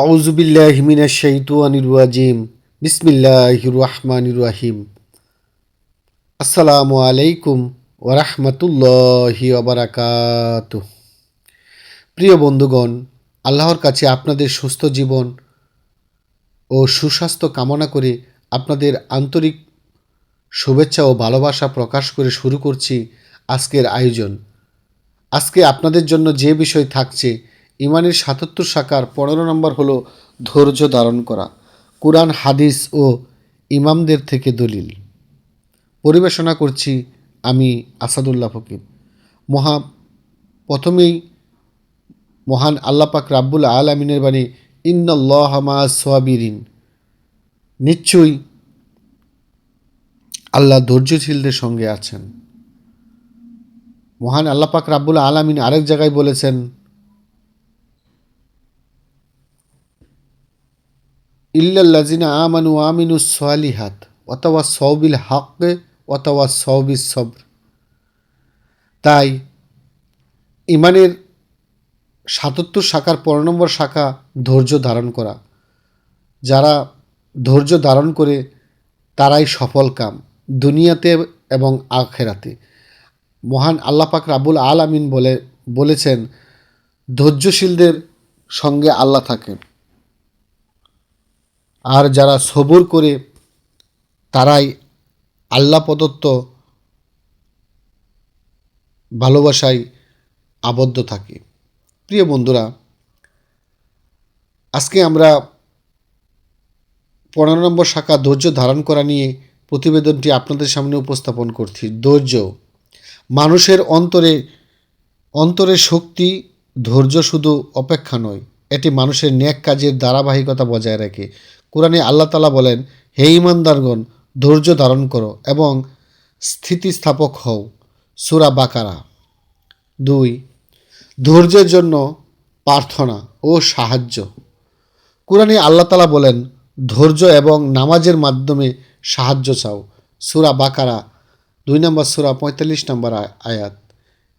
আউজুবিল্লাহ মিনা শৈতুয়ানির বিসমিল্লাহ রহমানির রাহিম। আসসালামু আলাইকুম ওরহমতুল্লাহি ওবরাকাত প্রিয় বন্ধুগণ, আল্লাহর কাছে আপনাদের সুস্থ জীবন ও সুস্বাস্থ্য কামনা করে আপনাদের আন্তরিক শুভেচ্ছা ও ভালোবাসা প্রকাশ করে শুরু করছি আজকের আয়োজন। আজকে আপনাদের জন্য যে বিষয় থাকছে ইমানের সাতাত্তর শাখার পনেরো নম্বর হলো ধৈর্য ধারণ করা। কোরআন, হাদিস ও ইমামদের থেকে দলিল। পরিবেশনা করছি আমি আসাদুল্লাহ ফকির। মহা, প্রথমেই মহান আল্লাপাক রাব্বুল আলমিনের বাণী ইন্নআল্লাহমা সোয়াবিরিন নিশ্চয়ই আল্লাহ ধৈর্যশীলদের সঙ্গে আছেন। মহান আল্লাপাক রাব্বুল আলমিন আরেক জায়গায় বলেছেন ইল্লাল্লাজিনা আমানু আমিনু সালিহাত অথবা সৌবিল হক অথবা সৌবিল সবর। তাই ইমানের সাতাত্তর শাখার পনেরো নম্বর শাখা ধৈর্য ধারণ করা। যারা ধৈর্য ধারণ করে, তারাই সফল কাম, দুনিয়াতে এবং আখেরাতে। মহান আল্লাপাক রাবুল আল আমিন বলে, বলেছেন, ধৈর্যশীলদের সঙ্গে আল্লাহ থাকেন। আর যারা সবর করে, তারাই আল্লাহ প্রদত্ত ভালোবাসায় আবদ্ধ থাকে। প্রিয় বন্ধুরা, আজকে আমরা পনেরো নম্বর শাখা ধৈর্য ধারণ করা নিয়ে প্রতিবেদনটি আপনাদের সামনে উপস্থাপন করছি। ধৈর্য, মানুষের অন্তরে, অন্তরের শক্তি, ধৈর্য শুধু অপেক্ষা নয়, এটি মানুষের ন্যাক কাজের ধারাবাহিকতা বজায় রাখে। কোরআনে আল্লাহ তালা বলেন, হে ইমানদারগণ ধৈর্য ধারণ করো এবং স্থিতিস্থাপক হও। সুরা বাকারা। দুই, ধৈর্যের জন্য প্রার্থনা ও সাহায্য। কোরআনে আল্লাহ তালা বলেন, ধৈর্য এবং নামাজের মাধ্যমে সাহায্য চাও। সুরা বাকারা, দুই নম্বর সুরা, পঁয়তাল্লিশ নম্বর আয়াত।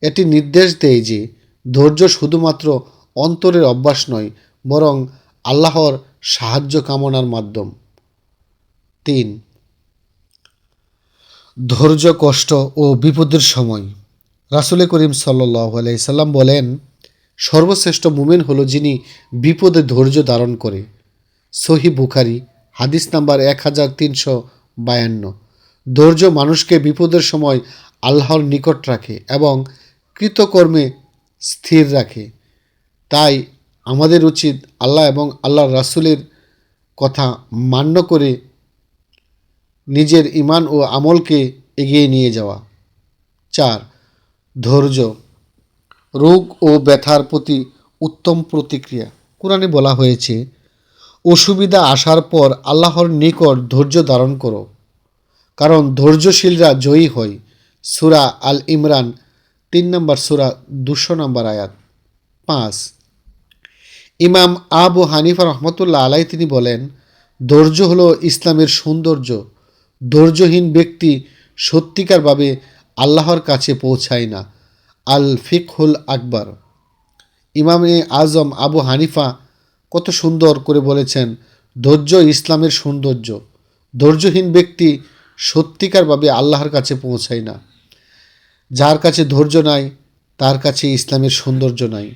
এটি নির্দেশ দেয় যে, ধৈর্য শুধুমাত্র অন্তরের অভ্যাস নয়, বরং আল্লাহর সাহায্য কামনার মাধ্যম। তিন, ধৈর্য, কষ্ট ও বিপদের সময়। রাসুলে করিম সাল্লাহ সাল্লাম বলেন, সর্বশ্রেষ্ঠ মুমেন হলো যিনি বিপদে ধৈর্য ধারণ করে। সহি বুখারি, হাদিস নাম্বার এক হাজার তিনশো বায়ান্ন। ধৈর্য মানুষকে বিপদের সময় আল্লাহর নিকট রাখে এবং কৃতকর্মে স্থির রাখে। তাই আমাদের উচিত আল্লাহ এবং আল্লাহ রাসুলের কথা মান্য করে নিজের ইমান ও আমলকে এগিয়ে নিয়ে যাওয়া। চার, ধৈর্য। রোগ ও ব্যথার প্রতি উত্তম প্রতিক্রিয়া। কোরআনে বলা হয়েছে, অসুবিধা আসার পর আল্লাহর নিকট ধৈর্য ধারণ করো, কারণ ধৈর্যশীলরা জয়ী হয়। সুরা আল ইমরান, তিন নম্বর সুরা, দুশো নম্বর আয়াত। পাঁচ ইমাম আবু হানিফা রহমতুল্লাহ আলাই তিনি বলেন, ধৈর্য হলো ইসলামের সৌন্দর্য। ধৈর্যহীন ব্যক্তি সত্যিকারভাবে আল্লাহর কাছে পৌঁছায় না। আল ফিকহুল আকবর। ইমামে আজম আবু হানিফা কত সুন্দর করে বলেছেন, ধৈর্য ইসলামের সৌন্দর্য। ধৈর্যহীন ব্যক্তি সত্যিকারভাবে আল্লাহর কাছে পৌঁছায় না। যার কাছে ধৈর্য নাই, তার কাছে ইসলামের সৌন্দর্য নাই।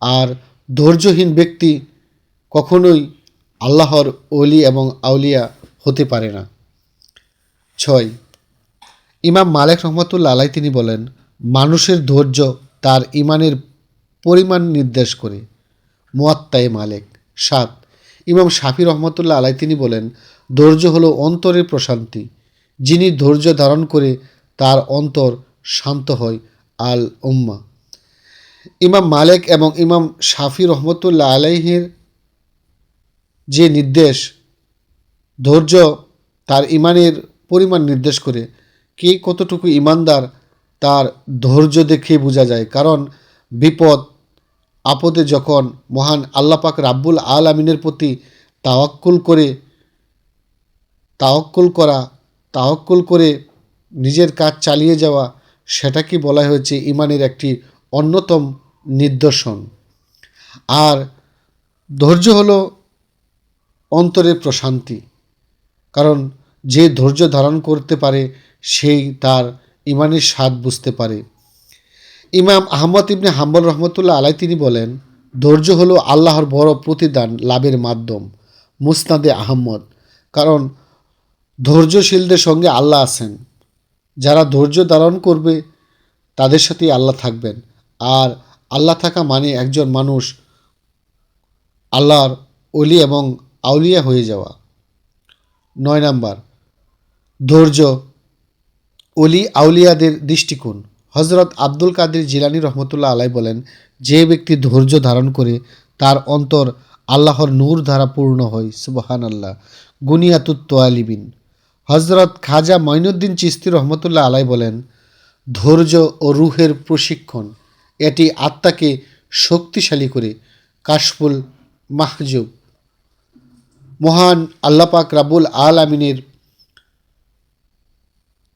আর ধৈর্যহীন ব্যক্তি কখনোই আল্লাহর অলি এবং আউলিয়া হতে পারে না। ছয়, ইমাম মালেক রহমতুল্লা আলাই তিনি বলেন, মানুষের ধৈর্য তার ইমানের পরিমাণ নির্দেশ করে। মোয়াত্তায় মালেক। সাত, ইমাম শাফি রহমতুল্লাহ আলাই তিনি বলেন, ধৈর্য হলো অন্তরের প্রশান্তি। যিনি ধৈর্য ধারণ করে তার অন্তর শান্ত হয় আল উম্মা ইমাম মালেক এবং ইমাম শাফি রহমতুল্লাহ আলাইহের যে নির্দেশ, ধৈর্য, তার ইমানের পরিমাণ নির্দেশ করে কে কতটুকু ইমানদার, তার ধৈর্য দেখে বোঝা যায়। কারণ বিপদ, আপদে যখন মহান আল্লাপাক রাব্বুল আল আমিনের প্রতি তাওয়াক্কুল করে, তাওয়াক্কুল করা, তাওয়াক্কুল করে নিজের কাজ চালিয়ে যাওয়া সেটাকে বলা হয়েছে ইমানের একটি অন্যতম নিদর্শন। আর ধৈর্য হল অন্তরের প্রশান্তি। কারণ যে ধৈর্য ধারণ করতে পারে, সেই তার ইমানের স্বাদ বুঝতে পারে। ইমাম আহমদ ইবনে হাম্বল রহমতুল্লাহ আলাই তিনি বলেন, ধৈর্য হলো আল্লাহর বড় প্রতিদান লাভের মাধ্যম, মুসনাদে আহম্মদ। কারণ ধৈর্যশীলদের সঙ্গে আল্লাহ আছেন। যারা ধৈর্য ধারণ করবে, তাদের সাথেই আল্লাহ থাকবেন। আর আল্লাহ থাকা মানে একজন মানুষ আল্লাহর অলি এবং আউলিয়া হয়ে যাওয়া। নয় নাম্বার, ধৈর্য অলি আউলিয়াদের দৃষ্টিকোণ। হজরত আব্দুল কাদের জিলানি রহমতুল্লাহ আলাই বলেন, যে ব্যক্তি ধৈর্য ধারণ করে তার অন্তর আল্লাহর নূর দ্বারা পূর্ণ হয় সুবহান আল্লাহ গুনিয়াতুত তোয়ালিবিন। হজরত খাজা মঈনুদ্দিন চিস্তি রহমতুল্লাহ আলাই বলেন, ধৈর্য ও রুহের প্রশিক্ষণ এটি আত্মাকে শক্তিশালী করে। কাশফুল মাহজুব। মহান আল্লাপাক রাবুল আল আমিনের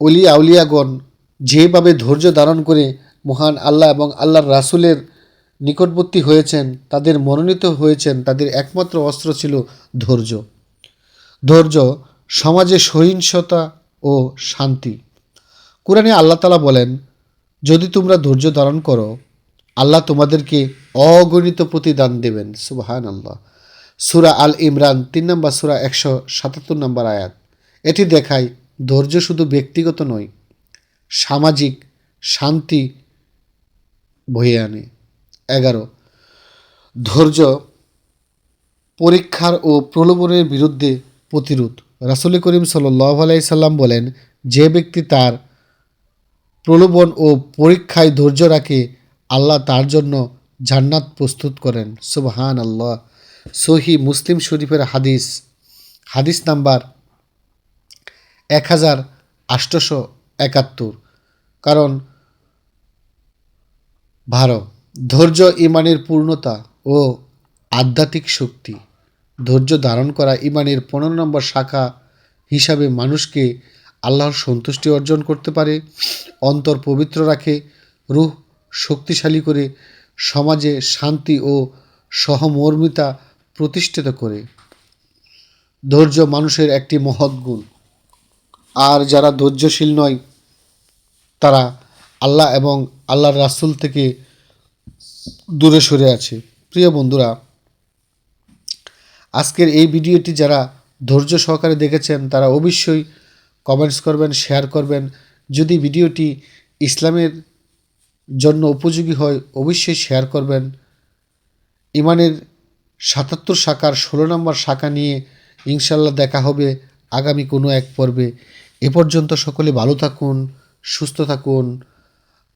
অলি আউলিয়াগণ যেভাবে ধৈর্য ধারণ করে মহান আল্লাহ এবং আল্লাহর রাসূলের নিকটবর্তী হয়েছেন, তাদের মনোনীত হয়েছেন, তাদের একমাত্র অস্ত্র ছিল ধৈর্য। ধৈর্য, সমাজে সহিংসতা ও শান্তি। কোরআনে আল্লাহ তালা বলেন, যদি তোমরা ধৈর্য ধারণ করো আল্লাহ তোমাদেরকে অগণিত প্রতিদান দেবেন। সুবাহান আল্লাহ সুরা আল ইমরান, তিন নম্বর সুরা, একশো সাতাত্তর নম্বর আয়াত। এটি দেখায় ধৈর্য শুধু ব্যক্তিগত নয়, সামাজিক শান্তি বয়ে আনে। এগারো, ধৈর্য পরীক্ষার ও প্রলোভনের বিরুদ্ধে প্রতিরোধ। রাসুল করিম সাল্লাহ সাল্লাম বলেন, যে ব্যক্তি তার প্রলোভন ও পরীক্ষায় ধৈর্য রাখে আল্লাহ তার জন্য জান্নাত প্রস্তুত করেন। সুবহান আল্লাহ সহি মুসলিম শরীফের হাদিস হাদিস নাম্বার এক হাজার আষ্টশো একাত্তর। কারণ, ভারো, ধৈর্য ইমানের পূর্ণতা ও আধ্যাত্মিক শক্তি। ধৈর্য ধারণ করা ইমানের পনেরো নম্বর শাখা হিসাবে মানুষকে আল্লাহর সন্তুষ্টি অর্জন করতে পারে, অন্তর পবিত্র রাখে, রূহ শক্তিশালী করে সমাজে শান্তি ও সহমর্মিতা প্রতিষ্ঠিত করে। ধৈর্য মানুষের একটি মহৎ গুণ। আর যারা ধৈর্যশীল নয়, তারা আল্লাহ এবং আল্লাহর রাসূল থেকে দূরে সরে আছে। প্রিয় বন্ধুরা, আজকের এই ভিডিওটি যারা ধৈর্য সহকারে দেখেছেন, তারা অবশ্যই কমেন্টস করবেন, শেয়ার করবেন। যদি ভিডিওটি ইসলামের জন্য উপযোগী হয়, অবশ্যই শেয়ার করবেন। ইমানের সাতাত্তর শাখার ষোলো নম্বর শাখা নিয়ে ইনশাল্লাহ দেখা হবে আগামী কোনো এক পর্বে। এ পর্যন্ত সকলে ভালো থাকুন, সুস্থ থাকুন।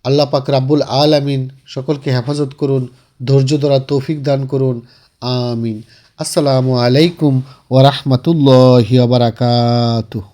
আল্লাহ পাক রাব্বুল আলামিন সকলকে হেফাজত করুন, ধৈর্য ধরা তৌফিক দান করুন। আমিন। আসসালামু আলাইকুম ওরহমতুল্লাহ বারাকাতুহ।